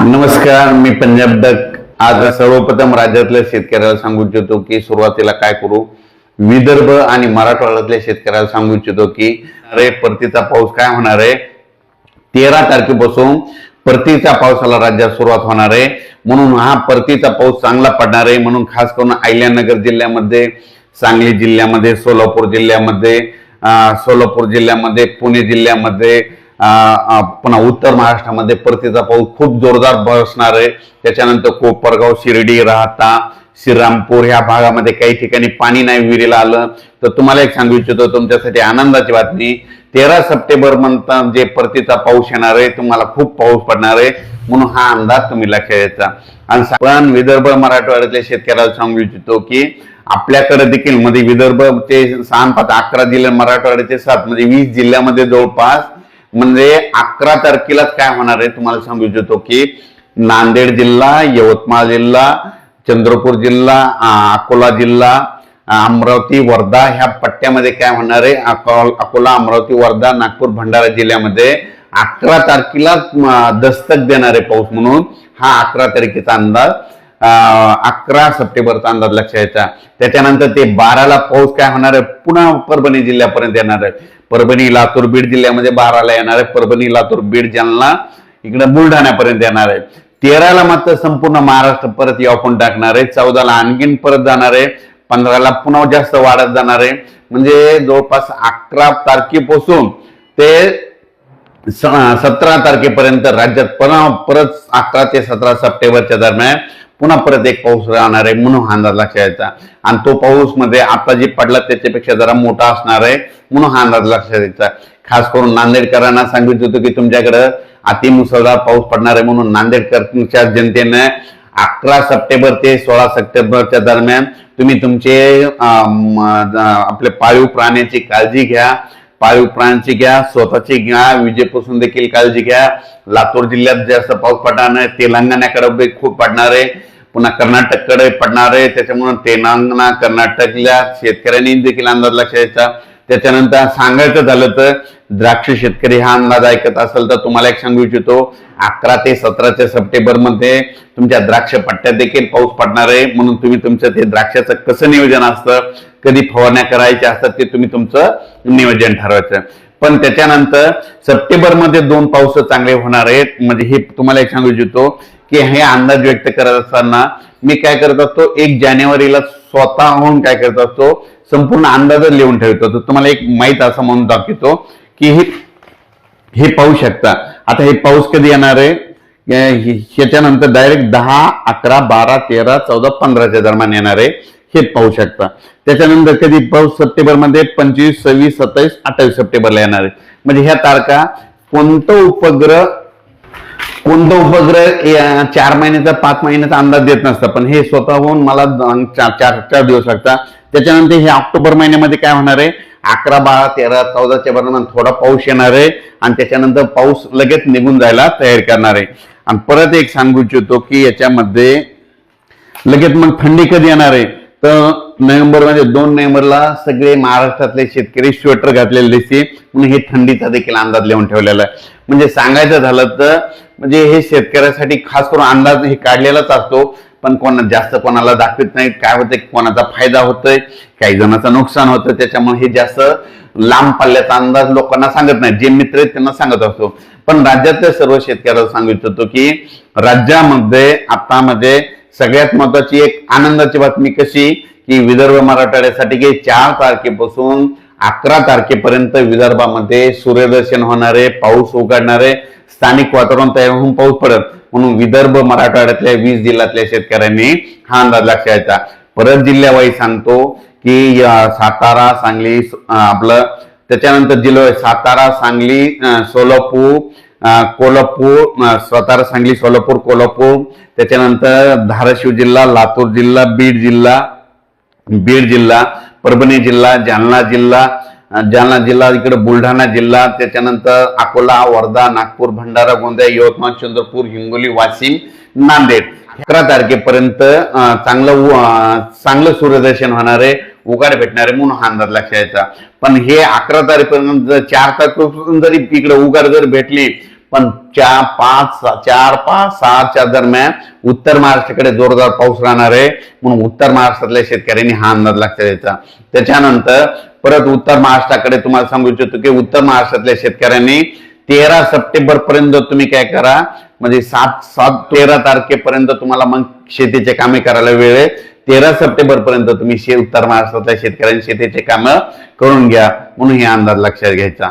नमस्कार मी पंजाब डक आज सर्वप्रथम राज्यातल्या शेतकऱ्याला सांगू इच्छितो की सुरुवातीला काय करू? विदर्भ आणि मराठवाड्यातल्या शेतकऱ्याला सांगू इच्छितो की अरे परतीचा पाऊस काय होणार आहे? तेरा तारखेपासून परतीच्या पावसाला राज्यात सुरुवात होणार आहे. म्हणून हा परतीचा पाऊस चांगला पडणार आहे. म्हणून खास करून अहिल्यानगर जिल्ह्यामध्ये सांगली जिल्ह्यामध्ये सोलापूर जिल्ह्यामध्ये सोलापूर जिल्ह्यामध्ये पुणे जिल्ह्यामध्ये पुन्हा उत्तर महाराष्ट्रामध्ये परतीचा पाऊस खूप जोरदार बसणार आहे. त्याच्यानंतर कोपरगाव शिर्डी राहता श्रीरामपूर ह्या भागामध्ये काही ठिकाणी पाणी नाही विहिरीला आलं. तर तुम्हाला एक सांगू इच्छितो तुमच्यासाठी आनंदाची बातमी. तेरा सप्टेंबर म्हणतात जे परतीचा पाऊस येणार आहे तुम्हाला खूप पाऊस पडणार आहे. म्हणून हा अंदाज तुम्ही लक्षात घ्यायचा. आणि पण विदर्भ मराठवाड्यातल्या शेतकऱ्याला सांगू इच्छितो की आपल्याकडे देखील मध्ये विदर्भचे सहा पाच अकरा जिल्हे मराठवाड्याचे सात म्हणजे वीस जिल्ह्यामध्ये जवळपास म्हणजे अकरा तारखेलाच काय होणार आहे तुम्हाला सांगू इच्छितो की नांदेड जिल्हा यवतमाळ जिल्हा चंद्रपूर जिल्हा अकोला जिल्हा अमरावती वर्धा ह्या पट्ट्यामध्ये काय होणार आहे? अको- अकोला अमरावती वर्धा नागपूर भंडारा जिल्ह्यामध्ये अकरा तारखेला दस्तक देणार आहे पाऊस म्हणून. हा अकरा तारखेचा अंदाज. अकरा सप्टेंबरचा अंदाज लक्षात यायचा त्याच्यानंतर ते बाराला पाऊस काय होणार आहे? पुन्हा परभणी जिल्ह्यापर्यंत येणार आहे. परभणी लातूर बीड जिल्ह्यामध्ये बाराला येणार आहे. परभणी लातूर बीड जालना इकडे बुलढाण्यापर्यंत येणार आहे. तेराला मात्र संपूर्ण महाराष्ट्र परत यापून टाकणार आहे. चौदाला आणखीन परत जाणार आहे. पंधराला पुन्हा जास्त वाढत जाणार आहे. म्हणजे जवळपास अकरा तारखेपासून ते सतरा तारखेपर्यंत राज्यात पुन्हा परत अकरा ते सतरा सप्टेंबरच्या दरम्यान पुन्हा परत एक पाऊस राहणार आहे म्हणून हा अंदाज लक्षात यायचा. आणि तो पाऊसमध्ये आता जे पडला त्याच्यापेक्षा जरा मोठा असणार आहे म्हणून हा अंदाज लक्षात यायचा. खास करून नांदेडकरांना सांगितलं होतं की तुमच्याकडं अतिमुसळधार पाऊस पडणार आहे म्हणून नांदेडकरच्या जनतेने अकरा सप्टेंबर ते सोळा सप्टेंबरच्या दरम्यान तुम्ही तुमचे अं, आपले पाळीव प्राण्याची काळजी घ्या. पाळीव प्राण्यांची घ्या स्वतःची घ्या विजेपासून देखील काळजी घ्या. लातूर जिल्ह्यात जास्त पाऊस पडणार नाही तेलंगणाकडे खूप पडणार आहे. पुन्हा कर्नाटककडे पडणार आहे. त्याच्यामुळे तेलंगणा कर्नाटकल्या शेतकऱ्यांनी देखील अंदाज लक्ष द्यायचा त्याच्यानंतर सांगायचं झालं तर द्राक्ष शेतकरी हा अंदाज ऐकत असेल तर तुम्हाला एक सांगू इच्छितो अकरा ते सतराच्या सप्टेंबरमध्ये तुमच्या द्राक्ष पट्ट्यात देखील पाऊस पडणार आहे. म्हणून तुम्ही तुमचं ते द्राक्षाचं कसं नियोजन असतं कधी फवारण्या करायच्या असतात ते तुम्ही तुमचं नियोजन ठरवायचं. पण त्याच्यानंतर सप्टेंबरमध्ये दोन पाऊस चांगले होणार आहेत. म्हणजे हे तुम्हाला एक सांगू इच्छितो की हे अंदाज व्यक्त करत असताना मी काय करत असतो एक जानेवारीला स्वतःहून काय करत असतो संपूर्ण अंदाज लिहून ठेवतो. तर तुम्हाला एक माहीत असं म्हणून दाखवतो की हे हे पाहू शकता. आता हे पाऊस कधी येणार आहे? ह्याच्यानंतर डायरेक्ट दहा अकरा बारा तेरा चौदा पंधराच्या दरम्यान येणार आहे. हे पाहू शकता. त्याच्यानंतर कधी पाऊस सप्टेंबरमध्ये पंचवीस सव्वीस सत्तावीस अठ्ठावीस सप्टेंबरला येणार आहे. म्हणजे ह्या तारखा कोणतं उपग्रह कोणता उपग्रह चार महिन्याचा पाच महिन्याचा अंदाज देत नसतं. पण हे स्वतःहून मला चार चार चार दिवस लागतात. त्याच्यानंतर हे ऑक्टोबर महिन्यामध्ये काय होणार आहे? अकरा बारा तेरा चौदाच्या दरम्यान थोडा पाऊस येणार आहे. आणि त्याच्यानंतर पाऊस लगेच निघून जायला तयार करणार आहे. आणि परत एक सांगू इच्छितो की याच्यामध्ये लगेच मग थंडी कधी येणार आहे? तर नोव्हेंबरमध्ये दोन नोव्हेंबरला सगळे महाराष्ट्रातले शेतकरी स्वेटर घातलेले दिसते म्हणून हे थंडीचा देखील अंदाज लिहून ठेवलेला आहे. म्हणजे सांगायचं झालं तर म्हणजे हे शेतकऱ्यासाठी खास करून अंदाज हे काढलेलाच असतो पण कोणा जास्त कोणाला दाखवत नाही काय होतंय कोणाचा फायदा होतोय काही जणांचं नुकसान होतं त्याच्यामुळे हे जास्त लांब पल्ल्याचा अंदाज लोकांना सांगत नाही जे मित्र आहेत त्यांना सांगत असतो. पण राज्यातल्या सर्व शेतकऱ्याला सांगू इच्छितो की राज्यामध्ये आता मध्ये सगळ्यात महत्वाची एक आनंदाची बातमी कशी की विदर्भ मराठवाड्यासाठी की चार तारखेपासून अकरा तारखेपर्यंत विदर्भामध्ये सूर्यदर्शन होणारे पाऊस उघडणारे स्थानिक वातावरण तयार होऊन पाऊस पडत. म्हणून विदर्भ मराठवाड्यातल्या वीस जिल्ह्यातल्या शेतकऱ्यांनी हा अंदाज लक्षात घ्यायचा. परत जिल्ह्यावाई सांगतो की सातारा सांगली आपलं त्याच्यानंतर जिल्हा सातारा सांगली सोलापूर कोल्हापूर सातारा सांगली सोलापूर कोल्हापूर त्याच्यानंतर धाराशिव जिल्हा लातूर जिल्हा बीड जिल्हा बीड जिल्हा परभणी जिल्हा जालना जिल्हा जालना जिल्हा इकडे बुलढाणा जिल्हा त्याच्यानंतर अकोला वर्धा नागपूर भंडारा गोंदिया यवतमाळ चंद्रपूर हिंगोली वाशिम नांदेड. अकरा तारखेपर्यंत चांगलं चांगलं सूर्यदर्शन होणार आहे उगाड भेटणार आहे म्हणून हा अंदाज लक्षात यायचा पण हे अकरा तारखेपर्यंत चार तारखेपासून जरी इकडे उगाड जर भेटली पण चार पाच चार पाच सहाच्या दरम्यान उत्तर महाराष्ट्राकडे जोरदार पाऊस राहणार आहे. म्हणून उत्तर महाराष्ट्रातल्या शेतकऱ्यांनी हा अंदाज लक्षात द्यायचा त्याच्यानंतर परत उत्तर महाराष्ट्राकडे तुम्हाला सांगू इच्छितो की उत्तर महाराष्ट्रातल्या शेतकऱ्यांनी तेरा सप्टेंबर पर्यंत तुम्ही काय करा? म्हणजे सात सात तेरा तारखेपर्यंत तुम्हाला मग शेतीचे कामे करायला वेळ आहे. तेरा सप्टेंबर पर्यंत तुम्ही शे उत्तर महाराष्ट्रातल्या शेतकऱ्यांनी शेतीचे कामं करून घ्या. म्हणून हे अंदाज लक्षात घ्यायचा.